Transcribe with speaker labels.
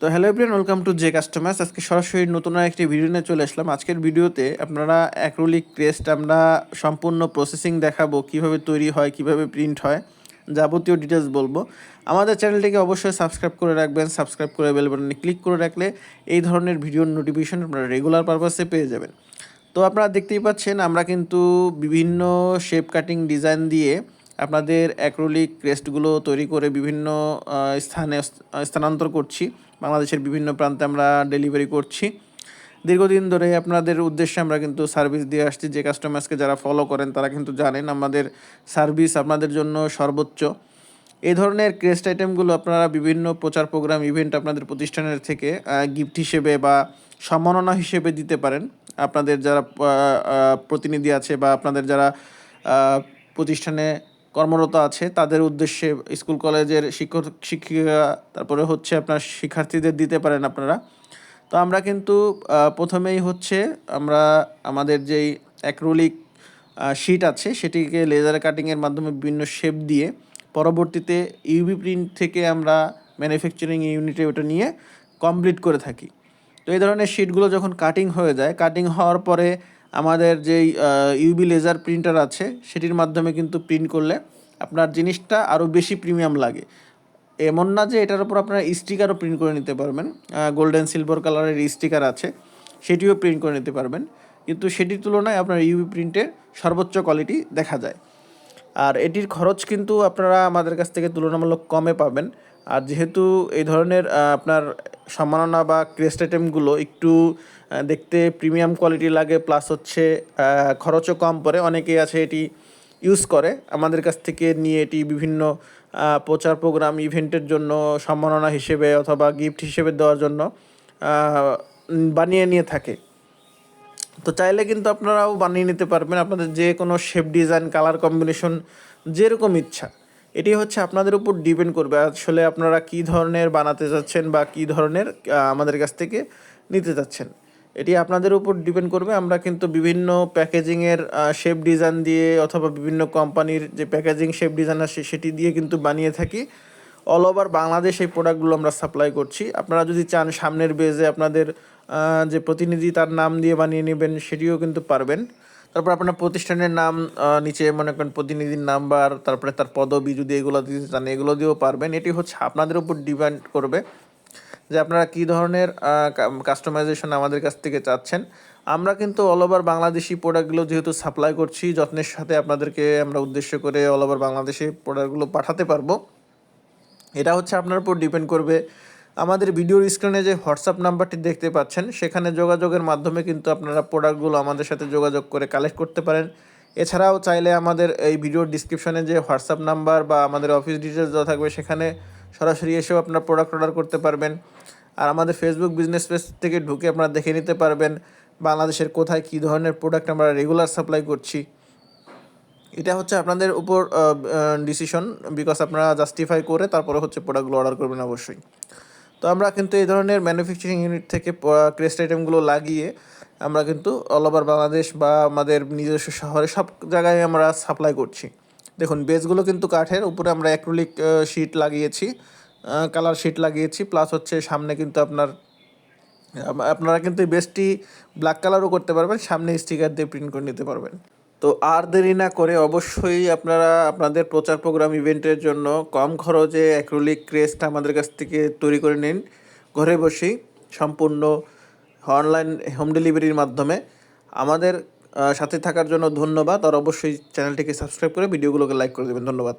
Speaker 1: তো hello everyone welcome to J customers আজকে সরাসরি নতুন একটি ভিডিও নিয়ে চলে আসলাম। আজকের ভিডিওতে আপনারা অ্যাক্রোলিক ক্রেস্ট আমরা সম্পূর্ণ প্রসেসিং দেখাবো, কীভাবে তৈরি হয়, কীভাবে প্রিন্ট হয়, যাবতীয় ডিটেলস বলব। আমাদের চ্যানেলটিকে অবশ্যই সাবস্ক্রাইব করে রাখবেন সাবস্ক্রাইব করে বেল বাটনে ক্লিক করে রাখলে এই ধরনের ভিডিওর নোটিফিকেশন আপনারা রেগুলার পারপাসে পেয়ে যাবেন। তো আপনারা দেখতেই পাচ্ছেন, আমরা কিন্তু বিভিন্ন শেপ কাটিং ডিজাইন দিয়ে আপনাদের অ্যাক্রোলিক ক্রেস্টগুলো তৈরি করে বিভিন্ন স্থানে স্থানান্তর করছি। বাংলাদেশের বিভিন্ন প্রান্তে আমরা ডেলিভারি করছি। দীর্ঘদিন ধরে আপনাদের উদ্দেশ্যে আমরা কিন্তু সার্ভিস দিয়ে আসছি। যে কাস্টমার্সকে যারা ফলো করেন, তারা কিন্তু জানেন আমাদের সার্ভিস আপনাদের জন্য সর্বোচ্চ। এই ধরনের ক্রেস্ট আইটেমগুলো আপনারা বিভিন্ন প্রচার প্রোগ্রাম ইভেন্ট আপনাদের প্রতিষ্ঠানের থেকে গিফট হিসেবে বা সম্মাননা হিসেবে দিতে পারেন। আপনাদের যারা প্রতিনিধি আছে বা আপনাদের যারা প্রতিষ্ঠানে কর্মরত আছে, তাদের উদ্দেশ্যে স্কুল, কলেজের শিক্ষক, শিক্ষিকা, তারপরে হচ্ছে আপনার শিক্ষার্থীদের দিতে পারেন আপনারা। তো আমরা কিন্তু প্রথমেই হচ্ছে আমরা আমাদের যেই অ্যাক্রোলিক শিট আছে, সেটিকে লেজার কাটিংয়ের মাধ্যমে বিভিন্ন শেপ দিয়ে পরবর্তীতে ইউবি প্রিন্ট থেকে আমরা ম্যানুফ্যাকচারিং ইউনিটে ওটা নিয়ে কমপ্লিট করে থাকি। তো এই ধরনের শিটগুলো যখন কাটিং হয়ে যায় কাটিং হওয়ার পরে আমাদের যেই ইউবি লেজার প্রিন্টার আছে, সেটির মাধ্যমে কিন্তু প্রিন্ট করলে আপনার জিনিসটা আরও বেশি প্রিমিয়াম লাগে। এমন না যে এটার উপর আপনারা স্টিকারও প্রিন্ট করে নিতে পারবেন গোল্ডেন সিলভার কালারের স্টিকার আছে, সেটিও প্রিন্ট করে নিতে পারবেন। কিন্তু সেটির তুলনায় আপনার ইউবি প্রিন্টের সর্বোচ্চ কোয়ালিটি দেখা যায়। আর এটির খরচ কিন্তু আপনারা আমাদের কাছ থেকে তুলনামূলক কমে পাবেন। আর যেহেতু এই ধরনের আপনার সম্মাননা বা ক্রেস্ট আইটেমগুলো একটু দেখতে প্রিমিয়াম কোয়ালিটি লাগে প্লাস হচ্ছে খরচও কম পড়ে। অনেকেই আছে এটি ইউজ করে। আমাদের কাছ থেকে নিয়ে এটি বিভিন্ন প্রচার প্রোগ্রাম ইভেন্টের জন্য সম্মাননা হিসেবে অথবা গিফট হিসেবে দেওয়ার জন্য বানিয়ে নিয়ে থাকে। তো চাইলে কিন্তু আপনারাও বানিয়ে নিতে পারবেন। আপনাদের যে কোনো শেপ ডিজাইন কালার কম্বিনেশন যেরকম ইচ্ছা। এটি হচ্ছে আপনাদের উপর ডিপেন্ড করবে। আসলে আপনারা কী ধরনের বানাতে চাচ্ছেন বা কী ধরনের আমাদের কাছ থেকে নিতে চাচ্ছেন এটি আপনাদের উপর ডিপেন্ড করবে। আমরা কিন্তু বিভিন্ন প্যাকেজিংয়ের শেপ ডিজাইন দিয়ে অথবা বিভিন্ন কোম্পানির যে প্যাকেজিং শেপ ডিজাইন আছে সেটি দিয়ে কিন্তু বানিয়ে থাকি। অল ওভার বাংলাদেশ এই প্রোডাক্টগুলো আমরা সাপ্লাই করছি। আপনারা যদি চান সামনের বেজে আপনাদের যে প্রতিনিধি তার নাম দিয়ে বানিয়ে নেবেন সেটিও কিন্তু পারবেন। তারপর আপনার প্রতিষ্ঠানের নাম নিচে মনে করেন প্রতিনিধির নাম্বার তারপরে তার পদবি যদি এগুলো দিতে চান এগুলো দিয়েও পারবেন। এটি হচ্ছে আপনাদের উপর ডিপেন্ড করবে। যে আপনারা কী ধরনের কাস্টমাইজেশন আমাদের কাছ থেকে চাচ্ছেন, আমরা কিন্তু অল ওভার বাংলাদেশি প্রোডাক্টগুলো যেহেতু সাপ্লাই করছি, যত্নের সাথে আপনাদেরকে আমরা উদ্দেশ্য করে অল ওভার বাংলাদেশি প্রোডাক্টগুলো পাঠাতে পারব। এটা হচ্ছে আপনার উপর ডিপেন্ড করবে। আমাদের ভিডিওর স্ক্রিনে যে হোয়াটসঅ্যাপ নাম্বারটি দেখতে পাচ্ছেন, সেখানে যোগাযোগের মাধ্যমে কিন্তু আপনারা প্রোডাক্টগুলো আমাদের সাথে যোগাযোগ করে কালেক্ট করতে পারেন। এছাড়াও চাইলে আমাদের এই ভিডিওর ডিসক্রিপশনে যে হোয়াটসঅ্যাপ নাম্বার বা আমাদের অফিস ডিটেলস দেওয়া থাকবে, সেখানে সরাসরি এসেও আপনারা প্রোডাক্ট অর্ডার করতে পারবেন। আর আমাদের ফেসবুক বিজনেস পেজ থেকে ঢুকে আপনারা দেখে নিতে পারবেন বাংলাদেশের কোথায় কী ধরনের প্রোডাক্ট আমরা রেগুলার সাপ্লাই করছি। এটা হচ্ছে আপনাদের উপর ডিসিশন বিকজ আপনারা জাস্টিফাই করে তারপরে হচ্ছে প্রোডাক্টগুলো অর্ডার করবেন অবশ্যই। তো আমরা কিন্তু এই ধরনের ম্যানুফ্যাকচারিং ইউনিট থেকে ক্রেস্ট আইটেমগুলো লাগিয়ে আমরা কিন্তু অল ওভার বাংলাদেশ বা আমাদের নিজস্ব শহরে সব জায়গায় আমরা সাপ্লাই করছি। দেখুন বেসগুলো কিন্তু কাঠের, উপরে আমরা অ্যাক্রোলিক শিট লাগিয়েছি। কালার শিট লাগিয়েছি প্লাস হচ্ছে সামনে কিন্তু আপনার আপনারা কিন্তু এই ব্ল্যাক কালারও করতে পারবেন, সামনে স্টিকার দিয়ে প্রিন্ট করে নিতে পারবেন। তো আর দেরি না করে অবশ্যই আপনারা আপনাদের প্রচার প্রোগ্রাম ইভেন্টের জন্য কম খরচে অ্যাক্রোলিক ক্রেস্ট আমাদের কাছ থেকে তৈরি করে নিন। ঘরে বসেই সম্পূর্ণ অনলাইন হোম ডেলিভারির মাধ্যমে। আমাদের সাথে থাকার জন্য ধন্যবাদ, আর অবশ্যই চ্যানেলটিকে সাবস্ক্রাইব করে ভিডিওগুলোকে লাইক করে দেবেন। ধন্যবাদ।